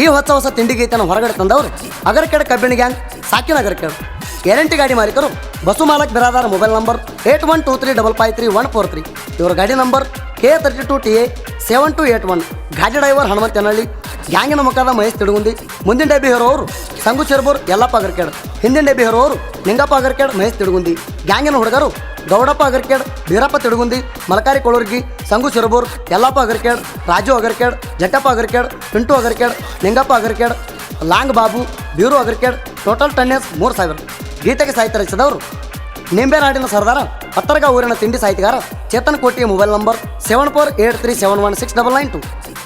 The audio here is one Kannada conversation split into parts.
ಈ ಹೊಸ ಹೊಸ ತಿಂಡಿ ಗೀತನ ಹೊರಗಡೆ ತಂದವರು ಅಗರಕೆಡ ಕಬ್ಬಿಣ ಗ್ಯಾಂಗ್ ಸಾಕಿನ ಅಗರಕೆಡ. ಗ್ಯಾರಂಟಿ ಗಾಡಿ ಮಾಲೀಕರು, Basu Malak Biradar mobile number eight one two three double five three one four three. ಇವರ ಗಾಡಿ number K thirty two T A seven two eight one ಗಾಡಿ ಡ್ರೈವರ್ ಹನುಮಂತನಹಳ್ಳಿ ಗ್ಯಾಂಗಿನ ಮುಖದ ಮಹೇಶ್ ತಿಡುಗುಂದಿ. ಮುಂದಿನ ಡಬ್ಬಿ ಹೇರೋರು ಸಂಗು ಚೆರ್ಬೂರ್ ಯಲ್ಲಪ್ಪ ಅಗರ್ಕೇಡ್. ಹಿಂದಿನ ಡಬ್ಬಿ ಹೇರೋರು ನಿಂಗಪ್ಪ ಅಗರ್ಕೇಡ್ ಮಹೇಶ್ ತಿಡುಗುಂದಿ ಗ್ಯಾಂಗಿನ ಹುಡುಗರು Gowdappa Agarkhed Beerappa Tidagundi Malakari Kolurgi Sangu Cherabur Yellappa Agarkhed Raju Agarkhed Jattappa Agarkhed Pintu Agarkhed Ningappa Agarkhed long Babu Biru Agarkhed total tonnes ಮೂರು ಸಾವಿರ ಗೀತೆಗೆ ಸಾಹಿತ್ಯ ರಚಿಸಿದವರು ನಿಂಬೆನಾಡಿನ ಸರ್ದಾರ ಪತ್ತರ್ಗ ಊರಿನ ತಿಂಡಿ ಸಾಹಿತ್ಯಗಾರ ಚೇತನ್ ಕೋಟಿಯ mobile number seven four eight three seven one six double nine two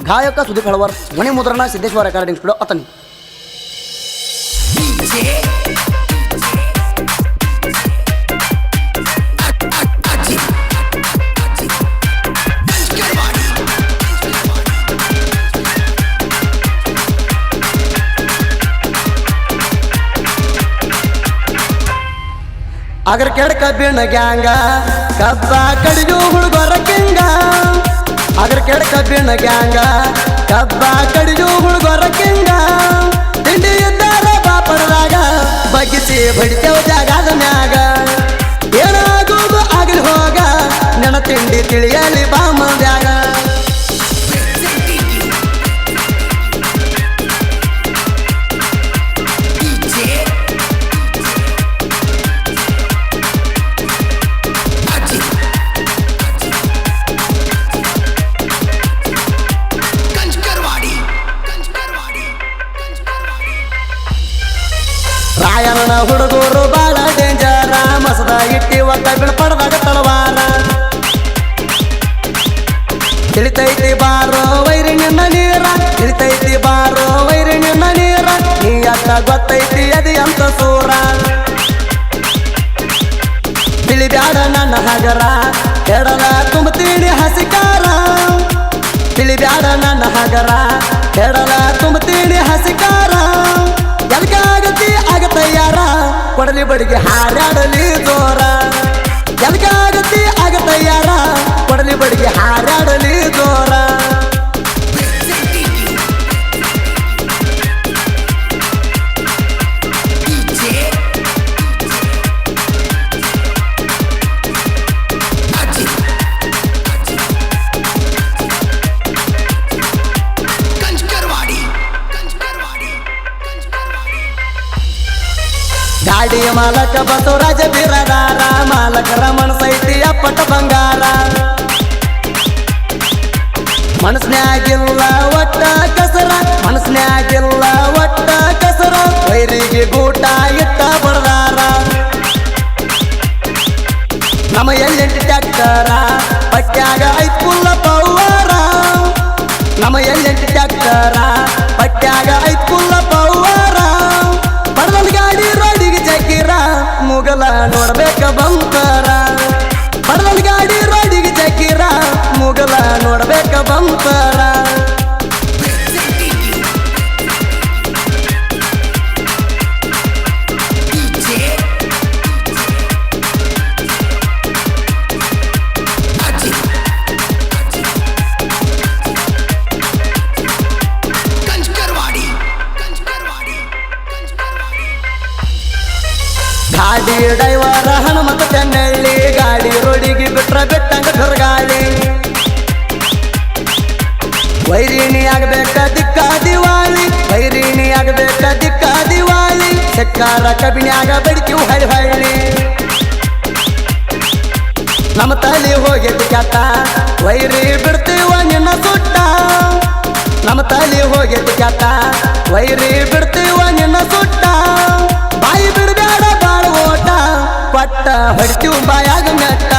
ಗಾಯಕ ಸುದೀಪ್ ಹಳವರ್ ಧ್ವನಿ ಮುದ್ರಣ Siddeshwara recording studio Athani Agarkhed ಕಬ್ಬಿಣ ಗ್ಯಾಂಗ, ಕಬ್ಬ ಕಡಿದು ಹುಡುಗರ ಕಿಂಗ. ಅಗರ್ ಕೆಡ ಕಬ್ಬಿಣ ಗ್ಯಾಂಗ, ಕಬ್ಬ ಕಡಿದು ಹುಡುಗರ ಕಿಂಗ. ತಿಂಡಿ ಇದ್ದಾರ ಬಾಪಡದಾಗ ಬಗ್ಗಿಸಿ ಬಡಿತೇವ ಜಾಗದ ಮ್ಯಾಗ. ಏನಾಗುವುದು ಆಗಲಿ ಹೋಗ ನನ್ನ ತಿಂಡಿ ತಿಳಿಯಲಿ ಬಾಮದ್ಯಾಗ ತಿಳಿಬ್ಯಾಡ ನನ್ನ ಹಗರ. ಕೆಡಲ ತುಂಬತೀನಿ ಹಸಿಕಾರ. ತಿಳಿಬ್ಯಾಡ ನನ್ನ ಹಗರ. ಕೆಡಲ ತುಂಬತೀನಿ ಹಸಿಕಾರ. ಎಲ್ಕಾಗತಿ ಆಗತಯ್ಯಾರ ಕೊಡಲಿ ಬಡಿಗೆ ಹಾರಾಡಲಿ ಜೋರ. ಎಲ್ಕಾಗತಿ ಆಗತಯ್ಯಾರ ಕೊಡಲಿ ಬಡಿಗೆ ಹಾರಾಡಲಿ ಗಾಡಿಯ ಮಾಲಕ ಬಸವರಾಜ ಬಿರದಾರ ಮಾಲಕರ ಮನಸೈತಿ ಅಪ್ಪಟ ಬಂಗಾರ. ಮನಸ್ನ್ಯಾಗಿಲ್ಲ ಒಟ್ಟ ಕಸರ ಮನಸ್ನ್ಯಾಗಿಲ್ಲ ಗಾಡಿ ಡೈವರ ಹನುಮಂತ ಚೆನ್ನಳ್ಳಿ, ಗಾಡಿ ರೋಡಿಗೆ ಬಿಟ್ರ ಬಿಟ್ಟಂಗ ಗಾಳಿ ವೈರಿಣಿ ಆಗಬೇಕ ದಿಕ್ಕ ದಿವಾಳಿ, ವೈರಿಣಿ ಆಗಬೇಕ ದಿಕ್ಕ ದಿವಾಳಿ ಚಕ್ಕಾರ ಕಬಿನ್ಯಾಗ ಬಡಿಕಿವು ಹಳಿ ಹಳ್ಳಿ ನಮ್ಮ ತಲೆ ಹೋಗಿದ್ದು ಕ್ಯಾತ ವೈರಿ ಬಿಡ್ತೀವ ನಿನ್ನ ಸುಟ್ಟ. ನಮ್ಮ ತಲೆ ಹೋಗಿದ್ದು ಕ್ಯಾತ ವೈರಿ ಬಿಡ್ತೀವ ನಿನ್ನ ಸುಟ್ಟ. ಪಟ್ಟ ಹೊಡಿತೀವ್ ಬಾಯಾಗ ನೆಟ್ಟ.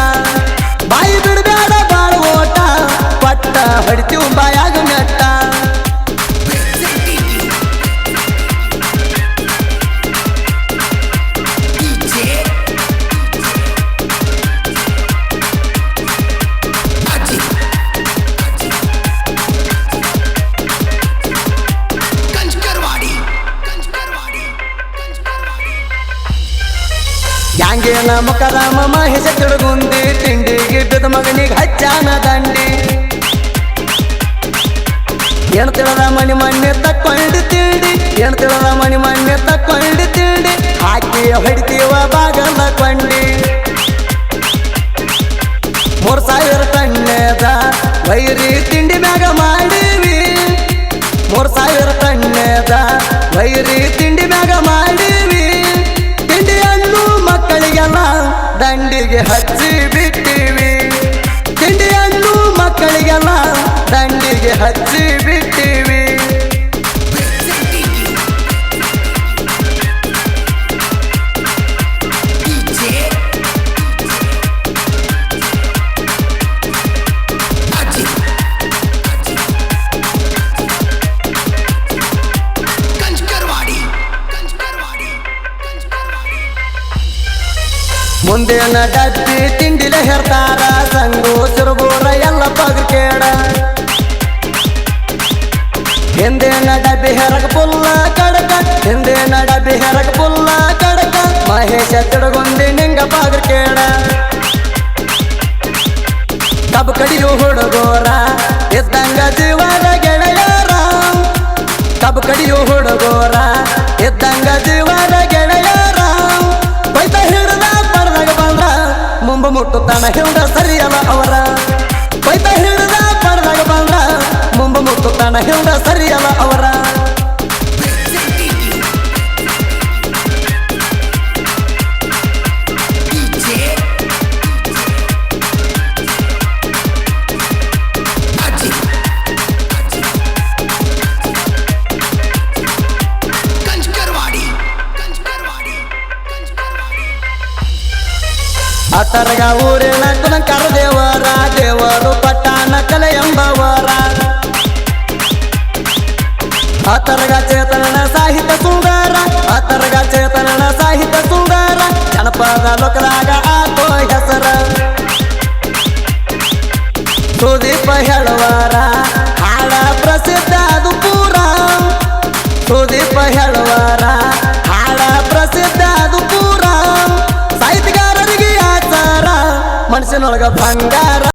ನ ಮುಖರಾಮ ಹೆಸ ತಿಳುಗುಂದಿ ತಿಂಡಿ ಗಿಡ್ಡದ ಮಗನಿಗೆ ಹಚ್ಚಾನ ದಂಡಿ. ಏನು ತಿಳದ ಮಣಿ ಮಣ್ಣೆ ತಕ್ಕೊಂಡು ತಿಂಡಿ, ಏನು ತಿಳದ ಮಣಿ ಮಣ್ಣೆ ತಕ್ಕೊಂಡು ತಿಂಡಿ ಹಾಕಿ ಹೊಡಿತೀವ ಬಾಗಲ ಕೊಂಡಿ. ಮೂರು ಸಾವಿರ ತಣ್ಣದ ವೈರಿ ತಿಂಡಿ ಮ್ಯಾಗ ಮಾಡೀವಿ. ಮೂರು ಸಾವಿರ ತಣ್ಣದ ವೈರಿ ತಿಂಡಿ ಮ್ಯಾಗ ಮಾಡಿ ದಂಡಿಗೆ ಹಚ್ಚಿ ಬಿಟ್ಟಿವಿ. ತಿಂಡಿಯನ್ನು ಮಕ್ಕಳಿಗೆಲ್ಲ ದಂಡಿಗೆ ಹಚ್ಚಿ ಮುಂದಿನ ಡಬ್ಬಿ ತಿಂಡಿಲ ಹೆರ್ತಾರ, ಸಂಗು, ಸುರಬೂರ ಎಲ್ಲ ಪಗ ಕೇಳ. ಹಿಂದೇನ ಡಬ್ಬಿ ಹೆರಗ ಪುಲ್ಲ ಕಡಕ, ಹಿಂದೇನ ಡಬ್ಬಿ ಹೆರಗ ಪುಲ್ಲ ಕಡಕ, ಮಹೇಶ ತಿಡಗೊಂದಿ ನಿಂಗ ಪಗ್ರ ಕೇಳ. ಕಬ್ಬು ಕಡಿಯು ಹುಡುಗೋರ, ಇದ್ದಂಗ ಜೀವನ ಗೆಳೆಯರ. ಕಬ್ಬು ಕಡಿಯು ಹುಡುಗೋರ, ಇದ್ದಂಗ ಜೀವನ ಗೆಳೆಯರ. ಬೈತ ಹಿಡ್ದ ಮುಂಬ ಮುಟ್ಟುತ್ತಾನ ಹಿಡ್ದ ಸರಿಯಲ್ಲ ಅವರ. ಬೈತ ಹಿಡಿದ ಪಡೆದಾಗ ಬಂದ. ಮುಂಬ ಮುಟ್ಟುತ್ತಾನ ಹಿಡ್ದ ಸರಿಯಲ್ಲ ಅವರ. ಅತರ್ಗ ಊರಿನ ಕುಲಂಕರ ದೇವರ, ದೇವರು ಪಟ್ಟಣ ಕಲೆ ಎಂಬವರ. ಅತರಗ ಚೇತನನ ಸಾಹಿತ್ಯ ಸುಂದರ ಅತರಗ ಚೇತನನ ಸಾಹಿತ್ಯ ಸುಂದರ, ಜನಪದ ಲೋಕದಾಗ ಆತೋ ಹೆಸರ. ಸುದೀಪ ಹೇಳುವರ ಸಾಹಿತ್ಯಗಾರರಿಗೆ ಬಂಗಾರ.